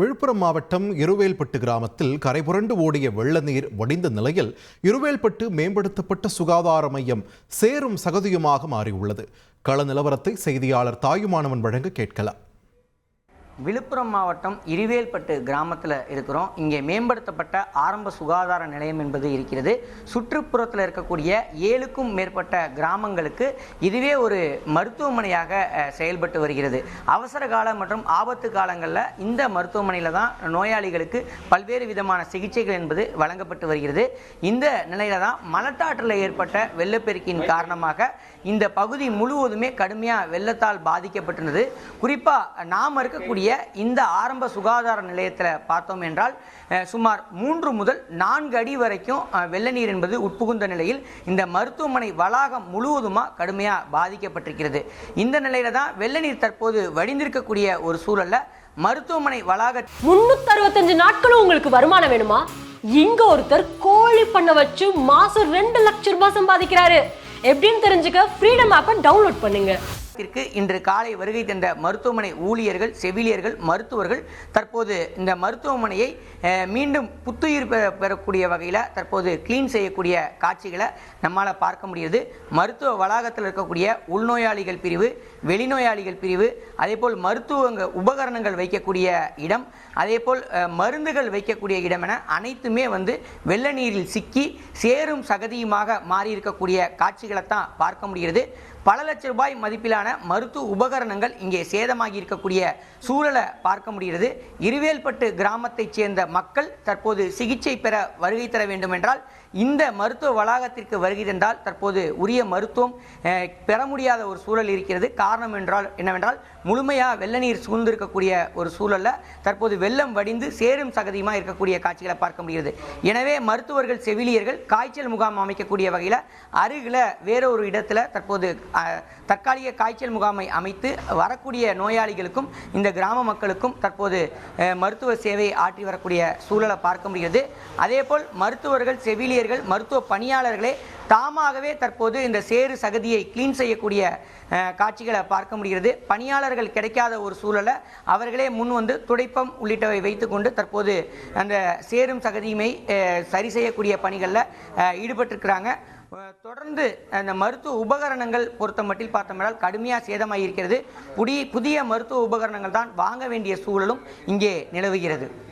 விழுப்புரம் மாவட்டம் இருவேல்பட்டு கிராமத்தில் கரைபுரண்டு ஓடிய வெள்ள நீர் வடிந்த நிலையில் இருவேல்பட்டு மேம்படுத்தப்பட்ட சுகாதார மையம் சேரும் சகதியுமாக மாறியுள்ளது. கள நிலவரத்தை செய்தியாளர் தாயுமானவன் வழங்க கேட்கலாம். விழுப்புரம் மாவட்டம் இருவேல்பட்டு கிராமத்தில் இருக்கிறோம். இங்கே மேம்படுத்தப்பட்ட ஆரம்ப சுகாதார நிலையம் என்பது இருக்கிறது. சுற்றுப்புறத்தில் இருக்கக்கூடிய ஏழுக்கும் மேற்பட்ட கிராமங்களுக்கு இதுவே ஒரு மருத்துவமனையாக செயல்பட்டு வருகிறது. அவசர கால மற்றும் ஆபத்து காலங்களில் இந்த மருத்துவமனையில் தான் நோயாளிகளுக்கு பல்வேறு விதமான சிகிச்சைகள் என்பது வழங்கப்பட்டு வருகிறது. இந்த நிலையில தான் மலட்டாற்றில் ஏற்பட்ட வெள்ளப்பெருக்கின் காரணமாக இந்த பகுதி முழுவதுமே கடுமையாக வெள்ளத்தால் பாதிக்கப்பட்டிருந்தது குறிப்பாக நாம் இருக்கக்கூடிய இந்த ஆரம்ப சுகாதார நிலையத்தில் பார்த்தோம் என்றால் சுமார் மூன்று முதல் நான்கு அடி வரைக்கும் வெள்ள நீர் என்பது உட்புகுந்த நிலையில் இந்த மருத்துவமனை வளாகம் முழுவதுமாக கடுமையாக பாதிக்கப்பட்டிருக்கிறது. இந்த நிலையில தான் வெள்ள நீர் தற்போது வடிந்திருக்கக்கூடிய ஒரு சூழல்ல மருத்துவமனை வளாக முன்னூத்தி அறுபத்தஞ்சு நாட்களும் உங்களுக்கு வருமானம் வேணுமா? இங்க ஒருத்தர் கோழி பண்ண வச்சு மாசம் ரெண்டு லட்சம் ரூபாய் சம்பாதிக்கிறாரு. எப்படின்னு தெரிஞ்சுக்க ஃப்ரீடம் ஆப்பை டவுன்லோட் பண்ணுங்க. இதற்கு இன்று காலை வருகை தந்த மருத்துவமனை ஊழியர்கள் செவிலியர்கள் மருத்துவர்கள் தற்போது இந்த மருத்துவமனையை மீண்டும் புத்துயிர் பெறக்கூடிய வகையில் தற்போது கிளீன் செய்யக்கூடிய காட்சிகளை நம்மால் பார்க்க முடியுது. மருத்துவ வளாகத்தில் இருக்கக்கூடிய உள்நோயாளிகள் பிரிவு வெளிநோயாளிகள் பிரிவு அதேபோல் மருத்துவங்க உபகரணங்கள் வைக்கக்கூடிய இடம் அதேபோல் போல் மருந்துகள் வைக்கக்கூடிய இடம் என அனைத்துமே வந்து வெள்ள நீரில் சிக்கி சேரும் சகதியுமாக மாறி இருக்கக்கூடிய காட்சிகளை தான் பார்க்க முடிகிறது. பல லட்ச ரூபாய் மதிப்பிலான மருத்துவ உபகரணங்கள் இங்கே சேதமாகி இருக்கக்கூடிய சூழலை பார்க்க முடிகிறது. இருவேல்பட்டு கிராமத்தைச் சேர்ந்த மக்கள் தற்போது சிகிச்சை பெற வருகை தர வேண்டும் என்றால் இந்த மருத்துவ வளாகத்திற்கு வருகை தந்தால் தற்போது உரிய மருத்துவம் பெற முடியாத ஒரு சூழல் இருக்கிறது. காரணம் என்றால் என்னவென்றால் முழுமையாக வெள்ள நீர் சூழ்ந்திருக்கக்கூடிய ஒரு சூழல்ல தற்போது வெள்ளம் வடிந்து சேரும் சகதியுமாக இருக்கக்கூடிய காட்சிகளை பார்க்க முடிகிறது. எனவே மருத்துவர்கள் செவிலியர்கள் காய்ச்சல் முகாம் அமைக்கக்கூடிய வகையில் அருகில் வேறொரு இடத்துல தற்போது தற்காலிக தற்காலிக காய்ச்சல் முகாமை அமைத்து வரக்கூடிய நோயாளிகளுக்கும் இந்த கிராம மக்களுக்கும் தற்போது மருத்துவ சேவை ஆற்றி வரக்கூடிய சூழலை பார்க்க முடிகிறது. அதேபோல் மருத்துவர்கள் செவிலியர்கள் மருத்துவ பணியாளர்களே தாமாகவே தற்போது இந்த சேறு சகதியை கிளீன் செய்யக்கூடிய காட்சிகளை பார்க்க முடிகிறது. பணியாளர்கள் கிடைக்காத ஒரு சூழலை அவர்களே முன் வந்து துடைப்பம் உள்ளிட்டவை வைத்துக்கொண்டு தற்போது அந்த சேரும் சகதியுமை சரி செய்யக்கூடிய பணிகளில் ஈடுபட்டிருக்கிறாங்க. தொடர்ந்து அந்த மருத்துவ உபகரணங்கள் பொறுத்த மட்டில் பார்த்தோம்னால் கடுமையாக சேதமாக இருக்கிறது புதிய புதிய மருத்துவ உபகரணங்கள் தான் வாங்க வேண்டிய சூழலும் இங்கே நிலவுகிறது.